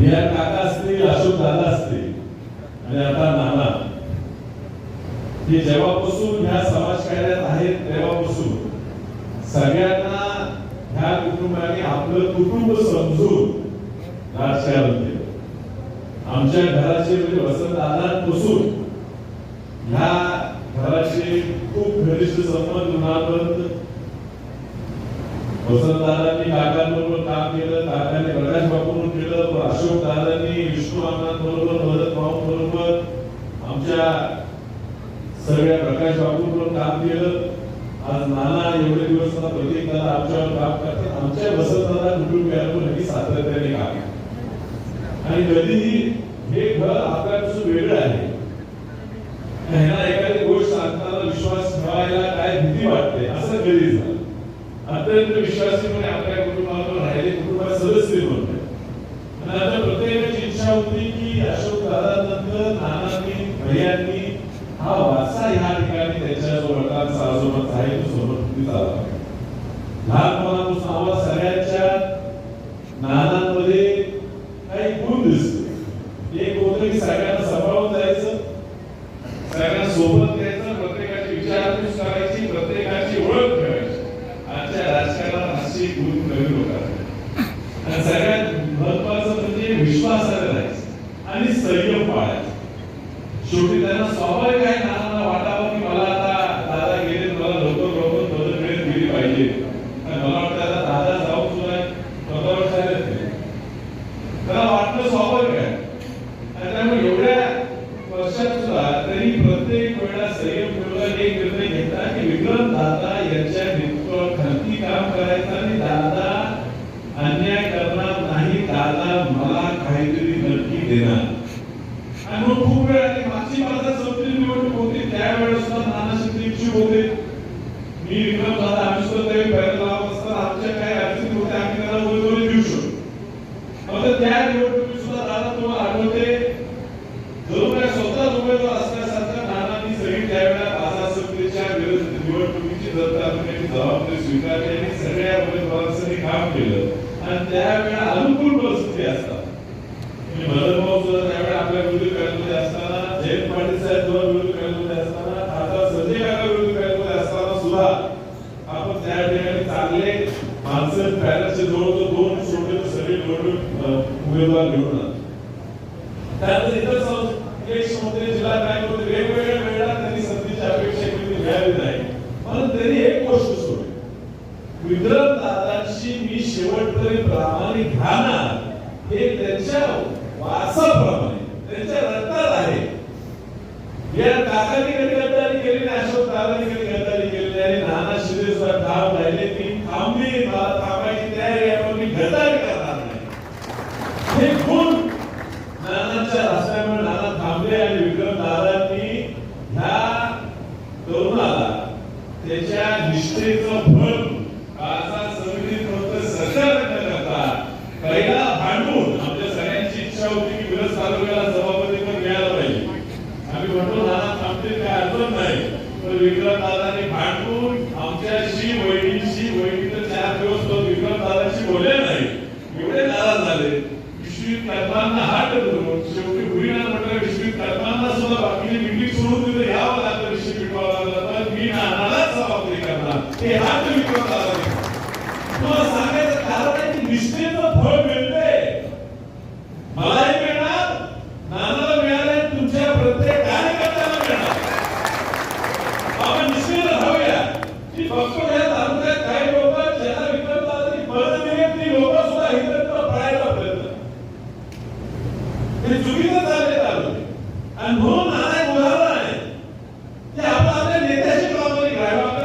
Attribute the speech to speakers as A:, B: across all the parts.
A: या काका असतील अशोक दादा असतील आणि आता नाना. हे जेव्हापासून ह्या समाजकार्यात आहेत तेव्हापासून सगळ्यांना ह्या कुटुंबाने आपलं कुटुंब समजून राजकारण केलं. आमच्या घराचे म्हणजे वसंत दादांपासून ह्या घराचे खूप घनिष्ठ संबंध होणार वसंत दादांनी काका केलं काकांनी प्रकाश बापूंवर केलं पण अशोक दादांनी विष्णू अण्णांबरोबर भरत भाऊ बरोबर आमच्या सगळ्या प्रकाश बापूंवर काम केलं. आज नाना एवढे दिवस प्रत्येक दादा आमच्यावर काम करतात आमच्या वसंतदादा कुटुंबियांवर नक्की सातत्याने काम आणि कधीही हे घर आपल्यापासून वेगळं आहे. ह्यांना एखादी गोष्ट सांगताना विश्वास ठेवायला काय भीती वाटते असं कधी झालं? अत्यंत विश्वासीपणे आपल्या कुटुंबावर राहिले कुटुंबात सदस्य बनले आणि आता प्रत्येकाची इच्छा होती की अशोक दादानंतर नानांनी भैयांनी काही गुण दिसते. एक होतं की सगळ्यांना सांभाळून जायचं सगळ्यांना सोबत द्यायचं प्रत्येकाची विचारपूस करायची प्रत्येकाची ओळख ठेवायची आजच्या राजकारणात असे गुरु नवीन होतात आणि सगळ्यात महत्वाचं म्हणजे विश्वासाला जायचं आणि संयम पाळायचा. शेवटी त्यांना स्वाभाविक आहे नानांना वाटावं की मला आता दादा गेले मला लवकर लवकर मदत मिळत गेली पाहिजे आणि मला वाटतं आता दादा जाऊन सुद्धा पंधरा वर्ष झालेत ते. त्याला वाटणं स्वाभाविक आहे आणि त्यामुळे एवढ्या वर्षात सुद्धा तरी प्रत्येक वेळा संयम ठेवला एक निर्णय घेतला की विक्रम त्याच्या यांच्या नेतृत्वाखाली काम करायचं आणि दादा अन्याय करणार नाही दादा मला काहीतरी नक्की देणार आणि मग खूप वेळा ती मागची माझा चौथी निवडणूक होती त्यावेळेस सुद्धा नाना शिंदे इच्छुक होते मी विक्रम दादा आम्ही सुद्धा त्यावेळी बाहेर लावत असताना आमच्या काही अडचणी होत्या आम्ही त्याला उमेदवारी देऊ शकतो आता त्या निवडणुकीत सुद्धा दादा तुम्हाला आठवते जणू काय स्वतः उमेदवार असल्यासारखं नानांनी सगळी त्यावेळेला बाजार समितीच्या विरुद्ध निवडणुकीची दत्तात्रेयाची जबाबदारी स्वीकारली आणि सगळ्या उमेदवारांसाठी काम केलं आणि त्यावेळेला अनुकूल परिस्थिती असतात म्हणजे मदन भाऊ सुद्धा त्यावेळेला आपल्या विरोधी कार्यालयामध्ये असताना जयंत पाटील साहेब जेव्हा विरोधी होते असताना खासदार संजय काका विरोधी होते असताना सुद्धा आपण त्या ठिकाणी चांगले माणसं पॅनलचे जवळ दोन सोडले सगळे निवडणूक उमेदवार निवडून आले. त्यानंतर इतर सं- इलेक्शनमध्ये जिल्हा बँकमध्ये वेगवेगळ्या वेळेला त्यांनी संधीची अपेक्षा केली ती मिळाली नाही पण त्यांनी एक गोष्ट सोडली विक्रम दादांशी मी शेवटपर्यंत प्रामाणिक राहणार हे त्यांच्या वारसाप्रमाणे त्यांच्या रक्तात आहे या काकांनी कधी गद्दारी केली नाही अशोक दादांनी कधी गद्दारी केली नाही आणि नाना ठाम राहिले ती. थांबली मला थांबायची तयारी आहे मी गद्दारी करणार नाही. हे गुण नानाच्या असल्यामुळे नाना थांबले आणि विक्रम दादांनी ह्या तरुणाला त्याच्या निष्ठेचं फळ बाजार समितीत फक्त सरकार न करता पहिला भांडून आमच्या सगळ्यांची इच्छा होती की मिरज तालुक्याला सभापती पण मिळालं पाहिजे. आम्ही म्हणतो नाना थांबतील काय अडचण नाही. पण विक्रम दादांनी भांडून आमच्याशी वहिनीशी वहिनी तर चार दिवस तो विक्रम दादांशी बोलले नाही. एवढे नाराज झाले. विश्वित करताना हात धरून शेवटी होईना म्हटलं विश्वित करताना सुद्धा बाकीची मिटिंग सोडून तिथे यावं लागलं विषय मिटवावं लागलं तर मी नानालाच सभापती करणार हे हात विक्रम दादा तुम्हाला सांगायचं कारण आहे की निष्ठेचं फळ मिळते मलाही मिळणार नानाला मिळाले तुमच्या प्रत्येक कार्यकर्त्याला मिळणार आपण निष्ठेनं राहूया की फक्त या तालुक्यात काही लोक ज्यांना विक्रम दादांनी पद दिली ती लोक सुद्धा इतरत्र पळायचा प्रयत्न हे चुकीचं चालले तालुके आणि म्हणून नाना एक उदाहरण आहे की आपण आपल्या नेत्याशी प्रामाणिक राहावं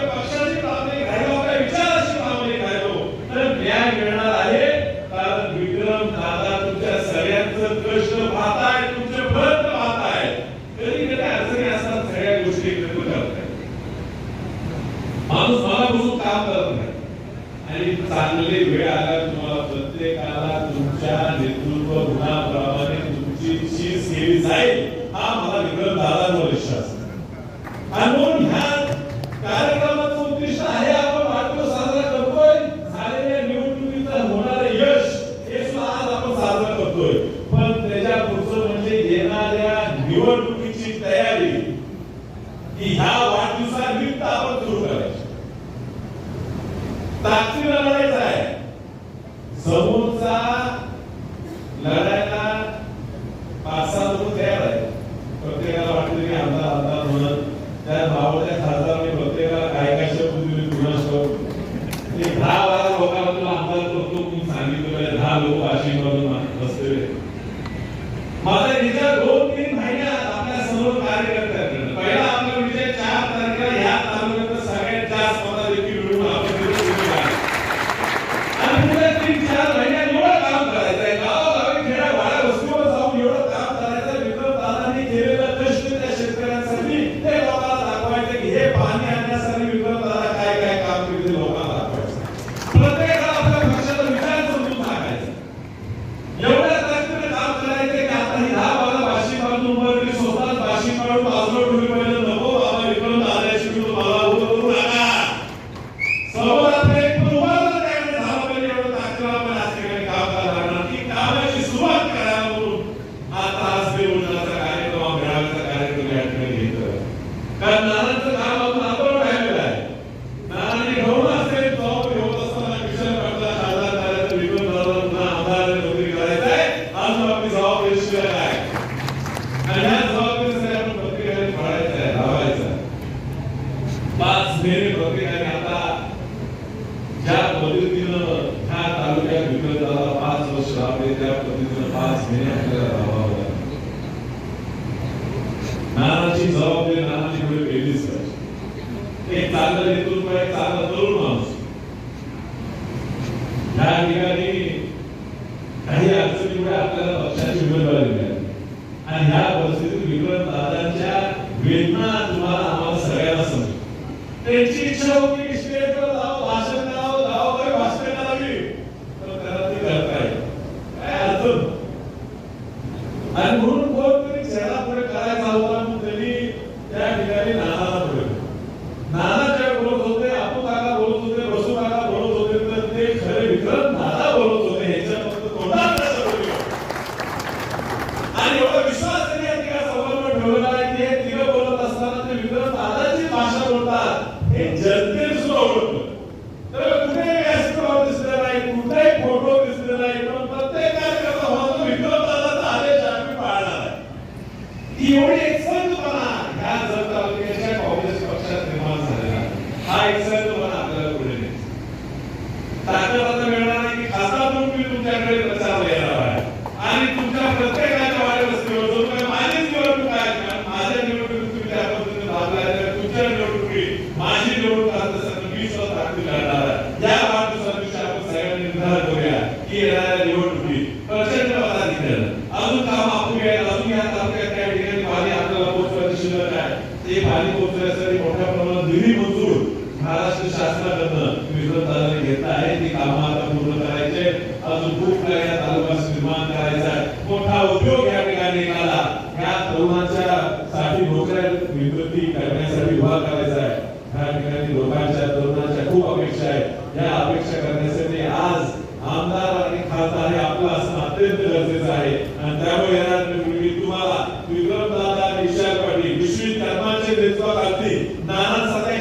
A: मनापासून काम करत नाही आणि चांगले वेळ आला तुम्हाला प्रत्येकाला तुमच्या नेतृत्व गुणाप्रमाणे तुमची शीर केली जाईल हा मला विक्रम दादांवर विश्वास आणि म्हणून ह्या कार्यक्रमाचं उद्दिष्ट आहे आपण वाढदिवस साजरा करतोय झालेल्या निवडणुकीचं होणारे यश हे सुद्धा आज आपण साजरा करतोय पण त्याच्या पुढचं म्हणजे येणाऱ्या निवडणुकीची तयारी ही ह्या वाढदिवसानिमित्त आपण सुरू करायची ताकदीला लढायचं आहे. समोरचा लढायला पाच सहा लोक तयार आहेत. प्रत्येकाला वाटतं की आमदार आमदार म्हणत त्या भावाच्या खासदारांनी प्रत्येकाला काय काय शब्द दिले कुणास ते दहा बारा लोकांना तुला आमदार करतो सांगितलं दहा लोक आशीर्वाद बसलेले पाच फेरे प्रत्येकाने आता ज्या पद्धतीनं ह्या तालुक्यात विकत झाला पाच वर्ष राबले त्या पद्धतीनं पाच फेरे आपल्याला राबावं लागेल नानाची जबाबदारी नानाची पुढे वेगळीच पाहिजे एक चांगलं नेतृत्व एक चांगला तरुण माणूस. ह्या ठिकाणी काही अडचणीमुळे आपल्याला पक्षाची उमेदवारी मिळाली. आणि ह्या परिस्थितीत विक्रम दादा वेदना तुम्हाला आम्हाला सगळ्यांना समजली त्यांची इच्छा होती की स्टेजवर जावं भाषण करावं गावोगावी भाषण करावी तर त्याला ते करता येईल काय अडचण आणि म्हणून कोणतरी चेहरा पुढे करायचा होता म्हणून त्यांनी त्या ठिकाणी नानाला पुढे नाना ज्या बोलत होते आपू काका बोलत होते बसू काका बोलत होते तर ते खरे विक्रम नाना बोलत होते ह्याच्या फक्त तोंडात आणि एवढा विश्वास त्यांनी या तिघा समोर ठेवलेला आहे की हे तिघं बोलत असताना ते विक्रम दादाची भाषा बोलतात. हे जनतेने सुद्धा ओळखलं आहे. हा एकसंतपणा आपल्याला पुढे न्यायचा. ताकद आता मिळणार नाही की खासदार म्हणून मी तुमच्याकडे प्रचार येणार आहे आणि तुमच्या प्रत्येकाच्या वाढदिवसावर जो काही माझीच निवडणूक आहे कारण माझ्या निवडणुकीत तुम्ही त्या पद्धतीने भाग लावला तर तुमच्या निवडणुकीत माझी निवडणूक असत असेल तर मी स्वतः ताकद काढणार आहे या वाढदिवसादिवशी आपण सगळ्यांनी निर्धार करूया की येणाऱ्या निवडणुकीत प्रचंड मताधिक्यानं अजून काम आपण घ्यायला अजून या तालुक्यात त्या ठिकाणी पाणी आपल्याला पोहोचवायची शिल्लक आहे ते पाणी पोहोचवण्यासाठी मोठ्या प्रमाणात निधी मंजूर महाराष्ट्र शासनाकडनं विक्रम दादाने घेतला आहे ती कामं आता पूर्ण करायचे अजून खूप काही या तालुक्यात निर्माण करायचा आहे मोठा उद्योग या ठिकाणी निघाला या तरुणांच्या साठी नोकऱ्या निर्मिती करण्यासाठी उभा करायचा आहे. या ठिकाणी लोकांच्या तरुणांच्या खूप अपेक्षा आहेत. या अपेक्षा करण्यासाठी आज आमदार आणि खासदार हे आपलं असणं अत्यंत गरजेचं आहे. आणि त्यामुळे येणार मी तुम्हाला विक्रम दादा विशाल पाटील विश्वित कर्माचे नेतृत्वाखाली नाना सगळ्या